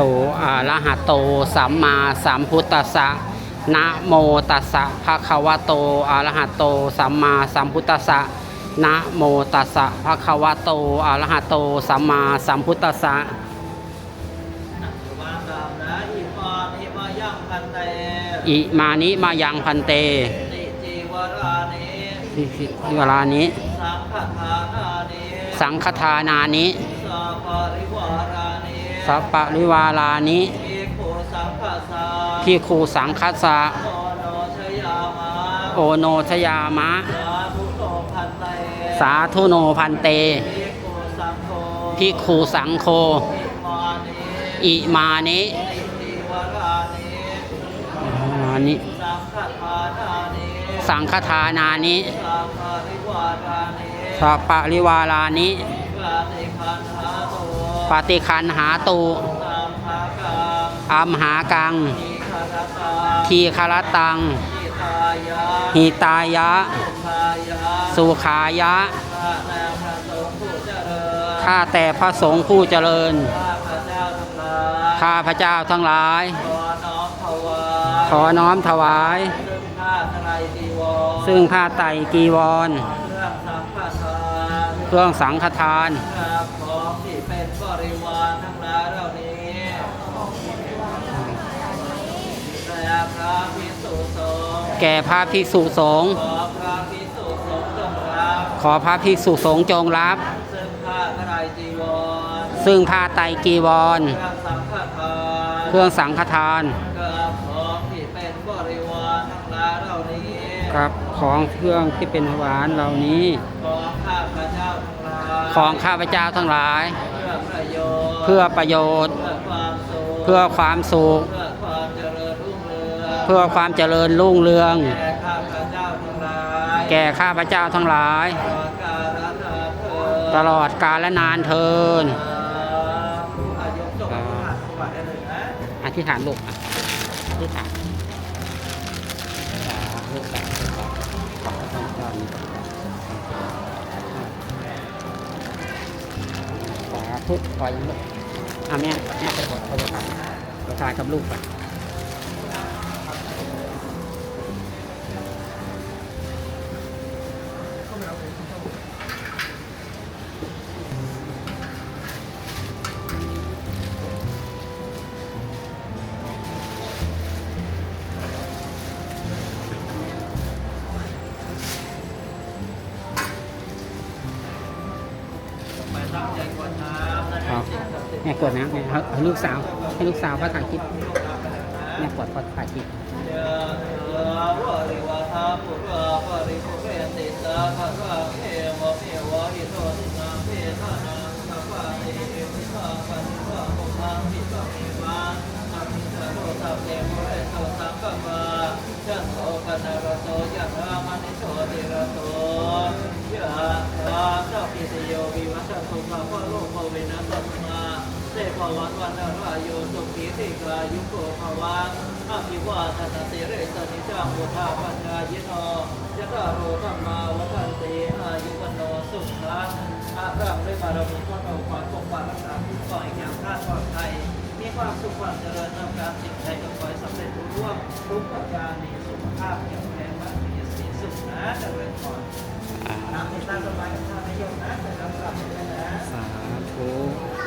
โตอะระหะโต สัมมาสัมพุทธัสสะนะโมตัสสะภะคะวะโตอะระหะโต สัมมาสัมพุทธัสสะนะโมตัสสะภะคะวะโตอะระหะโต สัมมาสัมพุทธัสสะวางดามนะอิมานิมายังพันเตอิมานิมายังพันเตติจีวรานิสิสิเวลานี้สังฆทานานิ สังฆทานานิสัพปริวารานิ สัปปะริวาลานิภิกขุสังฆสาที่ครูสังคัสสะโอโนชยามะโอโนชยามะสาธุโตพันเตสาธุโนพันเตภิกขุสังโฆพิกขูสังโฆอิมานิอิมานิติจีวรานิอานิสังฆทานานิสังฆทานานิสัพปริวารานิสัปปะริวาลานิ ปฏิคันหาตูอัมหากัง ทีคารตาทีคารตังทิตายะหิตายะ สุขายะ ข้าแต่พระสงฆ์ผู้เจริญ ข้าพระเจ้าทั้งหลายข้าพระเจ้าทั้งหลายขอน้อมถวาย ซึ่งผ้าไตรจีวรซึ่งผ้าไตรกีวร เครื่องสังฆทานเครื่องสังฆทานครับของที่เป็นบริวารทั้งหลายเหล่านี้แต่พระภิกษุสงฆ์แก่พระภิกษุสงฆ์ขอพระภิกษุสงฆ์จงรับขอพระภิกษุสงฆ์จงรับซึ่งผ้าไตรจีวรซึ่งผ้าไตรกีวร เครื่องสังฆทานเครื่องสังฆทานกับของที่เป็นบริวารทั้งหลายเหล่านี้ กับของเครื่องที่เป็นหวานเหล่านี้ ของข้าพระเจ้าทั้งหลายของข้าพเจ้าทั้งหลาย เพื่อประโยชน์เพื่อประโยชน์เพื่อความสุขเพื่อความสุข เพื่อความเจริญรุ่งเรืองเพื่อความเจริญรุ่งเรืองแก่ข้าพระเจ้าทั้งหลายแก่ข้าพเจ้าทั้งหลาย ตลอดกาลนานเทอญตลอดกาลและนานเทินอายกจบผ่านสวัสดิ์ได้เลยนะอธิษฐานลูกอะอธิษฐาน สาธุขอยังลูกอะแม่แม่ไปกดโทรศัพท์ไปถ่ายกับลูกไปไป แม่กดนะแม่ให้ให้ลูกสาวให้ลูกสาวเขาถ่ายคลิปแม่กดเขาถ่ายคลิปเตภวันวันนายโยสุขีติกายุโกภวังอาภิวาทนาสิเรสนิจังุทาปัญญายิโนยะตาโรธรรมาวัฏันติอายุวันโนสุขังอารังด้วยบารมีพระองค์ความปกปักรักษาผู้ก่อให้แก่ข้าปลอดภัยมีความสุขความเจริญทำการสิ่งใดก็ขอให้สำเร็จรุ่ร่วงทุกประการมีสุขภาพแข็งแรงมั่นมีสีสุขนะเจริญพรน้ำในตาสบายกับข้าพยมนะแต่ลำดับไปนะสาธุ